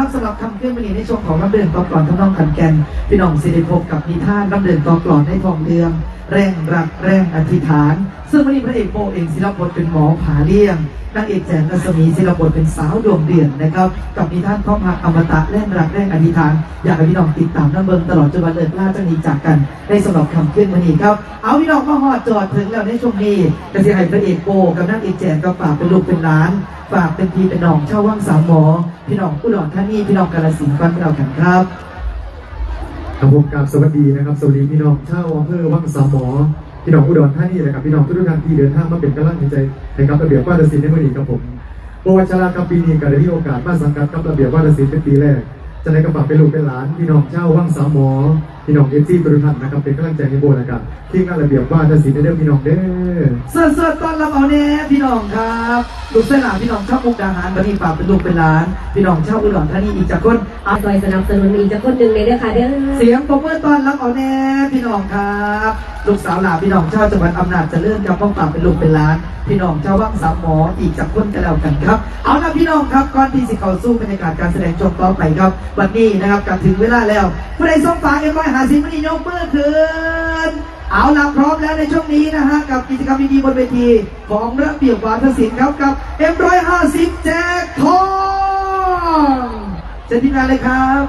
ครับสำหรับคำเคลื่อนวันนี้ในช่วงของรับเดินกอกลอนทำนองขันแกนพี่น้องสิริพบกับนิทานรับเดินกอกลอนในทองเรืองแรงรักแรงอธิษฐาน ซึ่งวันนี้พระเอกโปเองศิลปบทเป็นหมอผาเลี่ยงนางเอกแจงรัศมีศิลปบทเป็นสาวดวงเดือนนะครับ กับนิทานข้อพักอมตะแรงรักแรงอธิษฐาน อยากให้พี่น้องติดตามน้ำเบิงตลอดจนวันเลิศล่าจะมีจากกันในสำหรับคำเคลื่อนวันนี้ครับ เอาพี่น้องมาหอดจอดถึงแล้วในช่วงนี้กระเสียให้พระเอกโปกับนางเอกแจงก็ฝากเป็นลูกเป็นหลาน ฝากเป็นพี่เป็นน้องเช่าว่างสามหมอ พี่น้องอุดรธานีพี่น้องกาลสินธุ์บ้านเรากันครับครับผมกราบสวัสดีนะครับสวัสดีพี่น้องชาวอำเภอวังสามหมอพี่น้องอุดรธานีนะครับพี่น้องทุกท่านที่เดินทางมาเป็นกำลังใจให้กับระเบียบวาทศิลป์ในวันนี้ครับผมโอวัชรากับปีนี้ก็ได้มีโอกาสมาสังกัดกับระเบียบวาทศิลป์เป็นปีแรกจะได้กระฝากเป็นลูกเป็นหลานพี่น้องชาววังสามหมอ พี่น้องเอฟซีทุกท่านนะครับเป็นกำลังใจให้โบนะครับที่งานระเบียบวาทศิลป์ในเด้อพี่น้องเด้อเสื้อเสื้อต้อนรับเอาแน่พี่น้องครับลูกเส้นหลาพี่น้องชอบมุกดาหารบันนี้ฝากเป็นลูกเป็นหลาน พี่น้องชอบอุดรธานีอีกจากคนเอาซอยสนับสนุนอีกจะคนหนึ่งเลยเด้อค่ะเด้อเสียงปรบมือต้อนรับเอาแน่พี่น้องครับลูกสาวหลาพี่น้องชาวจังหวัดอำนาจเจริญกับพ่อฝากเป็นลูกเป็นหลาน พี่น้องชาวว่างสามหมออีกจากคนกันแล้วกันครับ เอาละพี่น้องครับก่อนที่สิเข้าสู้บรรยากาศการแสดงจบต่อไปครับ วันนี้นะครับกลับถึงเวลาแล้วผู้ใดส่งฝากเอ็มร้อยหาสิบวันนี้ยกมือขึ้นเอาล่ะพร้อมแล้วในช่วงนี้นะฮะ กับกิจกรรมดีๆบนเวที ของระเบียบวาทศิลป์ครับกับ M150 แจกทองเชิญทีมงานเลยครับ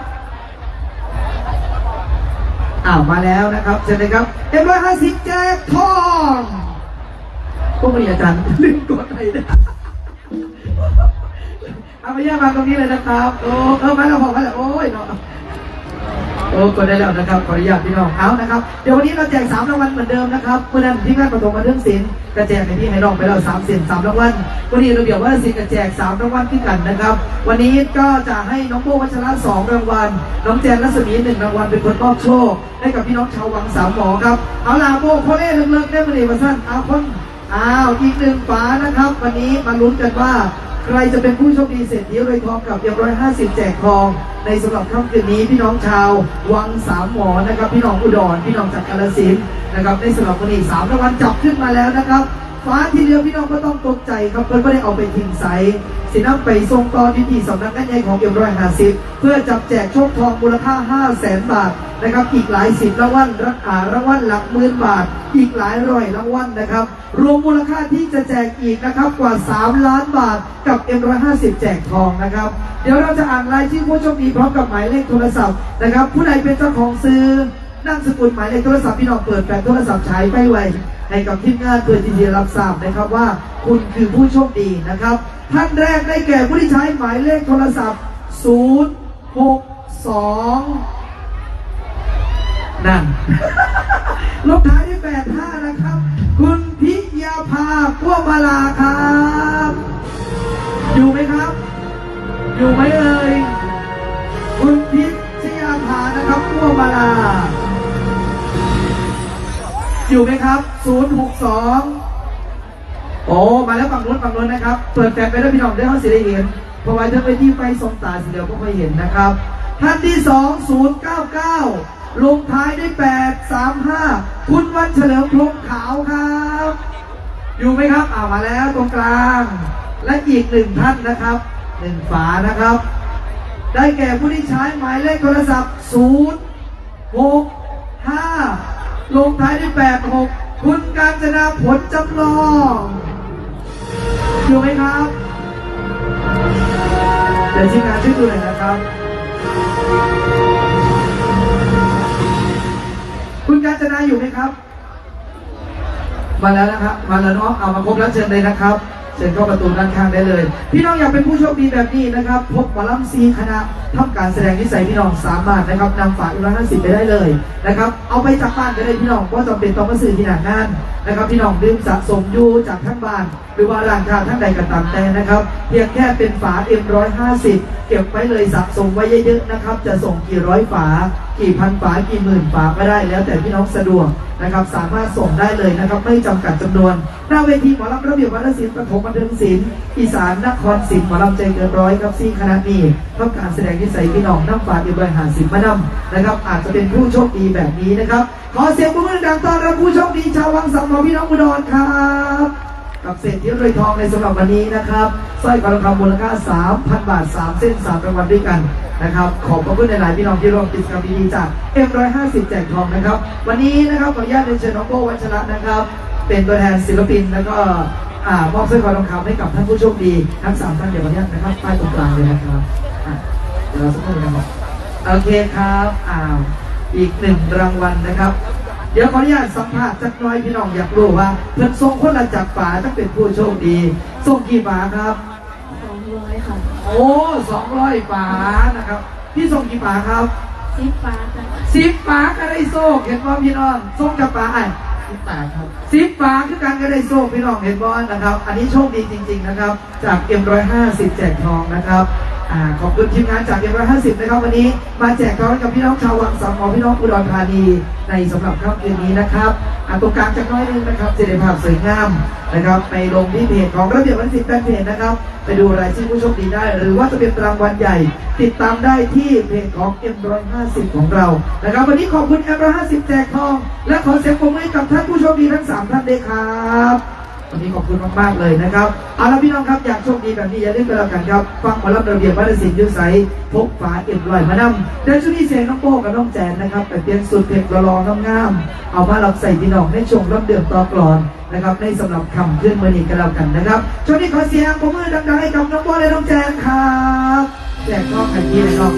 อ้าวมาแล้วนะครับเชิญเลยครับ M150 แจกทองพวกนี้อาจารย์ลืมกดอะไรนะเอาไปย่ามาตรงนี้เลยนะครับ โอ้เออมาแล้วบอมาแล้วโอ้ยเนาะ โอ้ก็ได้แล้วนะครับขออนุญาตพี่น้องเอานะครับเดี๋ยววันนี้เราแจกสามรางวัลเหมือนเดิมนะครับเมื่อนั้นที่งานประถมมาเรื่องศิลป์กระแจกให้พี่ให้น้องไปแล้วสามสียนสามรางวัลวันนี้เราเดี๋ยวว่าศิลป์กระแจกสามรางวัลที่กันนะครับ วันนี้ก็จะให้น้องโบวัชระสองรางวัลน้องแจนรัศมีหนึ่งรางวัลเป็นคนมอบโชค ให้กับพี่น้องชาววังสามหมอครับเอาล่ะโบโคเล่เลิกๆได้มาเลยมาสั้นเอาคนอ้าวอีกหนึ่งฝานะครับ วันนี้มาลุ้นกันว่า ใครจะเป็นผู้โชคดีเศรษฐีรวยทองกับยี่ร้อยห้าสิบแจกทอง ในสำหรับค่ำคืนนี้พี่น้องชาว วังสามหมอนะครับ พี่น้องอุดรพี่น้องจากกาฬสินธุ์นะครับในสำหรับวันนี้สามรางวัลจับขึ้นมาแล้วนะครับ ฟ้าที่เหลือพี่น้องก็ต้องตกใจครับเพื่อนไม่ได้เอาไปทิ้งใสสินำไปส่งตอที่ที่สำนักงานใหญ่ของเอ็มร้อยห้าสิบเพื่อจับแจกโชคทองมูลค่า5 0 0แสนบาทนะครับ อีกหลายสิบรางวัลรักษารางวัลหลักหมื่นบาท อีกหลายร้อยรางวัลนะครับ รวมมูลค่าที่จะแจกอีกนะครับกว่า 3 ล้านบาทกับ M150 แจกทองนะครับ เดี๋ยวเราจะอ่านรายชื่อผู้โชคดีพร้อมกับหมายเลขโทรศัพท์นะครับ ผู้ใดเป็นเจ้าของซื้อ นามสกุลหมายเลขโทรศัพท์พี่น้องเปิดแปลงโทรศัพท์ใช้ไปไวให้กับทีมงานเพื่อที่จะรับทราบนะครับว่า คุณคือผู้โชคดีนะครับ ท่านแรกได้แก่ผู้ที่ใช้หมายเลขโทรศัพท์ 062 นั่นลบท้ายด้วยแปดห้านะครับ คุณพิยาภาพัวมาลาครับ อยู่ไหมครับ อยู่ไหมเอ่ย อยู่ไหมครับ 062 โอ้ มาแล้วฝั่งนู้นฝั่งนู้นนะครับ เปิดแฟลชไปแล้วพี่น้องได้เขาสิได้เห็นเพราะว่าถ้าไปที่ไฟส่องตาสีเหลืองก็ไม่เห็นนะครับ ท่านที่ 2099 ลงท้ายด้วย 835 คุณวันเฉลิมพรหมขาวครับ อยู่ไหมครับอ่ามาแล้วตรงกลาง และอีกหนึ่งท่านนะครับหนึ่งฝานะครับ ได้แก่ผู้ที่ใช้หมายเลขโทรศัพท์ 0 6 5 ลงท้ายด้วย86คุณการจนาผลจำลองอยู่ไหมครับเดี๋ยวทีมงานช่วยดูหน่อยนะครับ คุณการจนาอยู่ไหมครับ มาแล้วนะครับ มาแล้วเนาะเอามาครบแล้วเชิญเลยนะครับ ชิญเข้าประตูด้านข้างได้เลย พี่น้องอยากเป็นผู้โชคดีแบบนี้นะครับ พบหมอลำซีคณะทำการแสดงนิสัยพี่น้องสามารถนะครับนำฝากอีร้อยห้าสิบไปได้เลยนะครับ เอาไปจากบ้านก็ได้พี่น้องว่าจำเป็นต้องมาซื้อที่หนางานนะครับ พี่น้องดื่มสะสมอยู่จากทั้งบ้าน รือว่าร้านค้าทั้งใดก็ตามแต่นะครับ เพียงแค่เป็นฝาเอ็มร้อยห้าสิบเก็บไว้เลยสะสมไว้เยอะๆนะครับ จะส่งกี่ร้อยฝา กี่พันฝากี่หมื่นฝาก็ได้แล้ว แต่พี่น้องสะดวกนะครับ สามารถส่งได้เลยนะครับ ไม่จำกัดจำนวน หน้าเวทีหมอลำระเบียบวัฒนศิลป์ประถมบันเทิงศิลป์อีสานนครศิลป์หมอลำใจเกินร้อยครับซีคณะนี้ทำการแสดงนิสัยพี่น้องน้ำฝาดีบริหารศิลป์มานำนะครับ อาจจะเป็นผู้โชคดีแบบนี้นะครับ ขอเสียงปรบมือดังต้อนรับผู้โชคดีชาววังสัมมอพี่น้องอุดรครับ กับเศรษฐีรวยทองในสำหรับวันนี้นะครับสร้อยคอทองคำมูลค่า 3,000 บาท 3 เส้น3รางวัลด้วยกันนะครับ ขอบพระคุณในหลายๆพี่น้องที่ร่วมกิจกรรมดีๆจาก M150 แจกทองนะครับ วันนี้นะครับขออนุญาตเรียนเชิญน้องโบวัชระนะครับ เป็นตัวแทนศิลปินแล้วก็อ่ามอบสร้อยคอทองคำให้กับท่านผู้โชคดีทั้งสามท่านเดี๋ยววันนี้นะครับป้ตรงกลางเลยนะครับเดี๋ยวเราสักครู่นะครับโอเคครับอ้าวอีกหนึ่งรางวัลนะครับ เดี๋ยวขออนุญาตสัมภาษณ์สักหน้อยพี่น้องอยากรู้ว่าเพื่อนทรงคนละจับฝาต้องเป็นผู้โชคดีส่งกี่ฝาครับ สองร้อยค่ะโอ้สองร้อยฝานะครับ พี่ส่งกี่ฝาครับซิปฟ้าค่ะสิบฝาก็ได้โซ่เห็นว่าพี่น้องส่งกับฝาไอ้ซิปฟ้าครับ สิบฝาคือการก็ได้โซ่พี่น้องเห็นบอลนะครับ อันนี้โชคดีจริง ๆนะครับ จาก M150 แจกทองนะครับ อ่าขอบคุณทีมงานจาก M150 นะครับวันนี้ มาแจกทองให้กับพี่น้องชาววังสามหมอพี่น้องอุดรธานีในสำหรับค่ำคืนนี้นะครับอ่าตรงกลางจากน้อยนึงนะครับจะได้ภาพสวยงามนะครับไปลงที่เพจของระเบียบวันสิบแฟนเพจนะครับ ไปดูรายชื่อผู้โชคดีได้ หรือว่าจะเป็นรางวัลใหญ่ ติดตามได้ที่เพจของ M150 ของเรานะครับวันนี้ขอบคุณ M150 แจกทอง และขอเสียงปรบมือให้กับท่านผู้โชคดีทั้ง3ท่านด้วยครับ วันนี้ขอบคุณมากๆเลยนะครับ เอาละพี่น้องครับอยากโชคดีแบบนี้อย่าลืมกันแล้วกันครับ ฟังหมอลำระเบียบวัฒนศิลป์ยุ้ยใสพกฝาเอ็มลอยมานำเดี๋ยวช่วงนี้เสียงน้องโป้กับน้องแจนนะครับไปเปลี่ยนสุดเพลงรอๆงามๆเอามารับใส่พี่น้องในช่วงรับเดือดต่อกรอนนะครับในสำหรับคำเคลื่อนมือนี้กันแล้วกันนะครับช่วงนี้ขอเสียงปรบมือดังๆให้กับน้องโป้และน้องแจนครับแจกทองกันที่นะครับ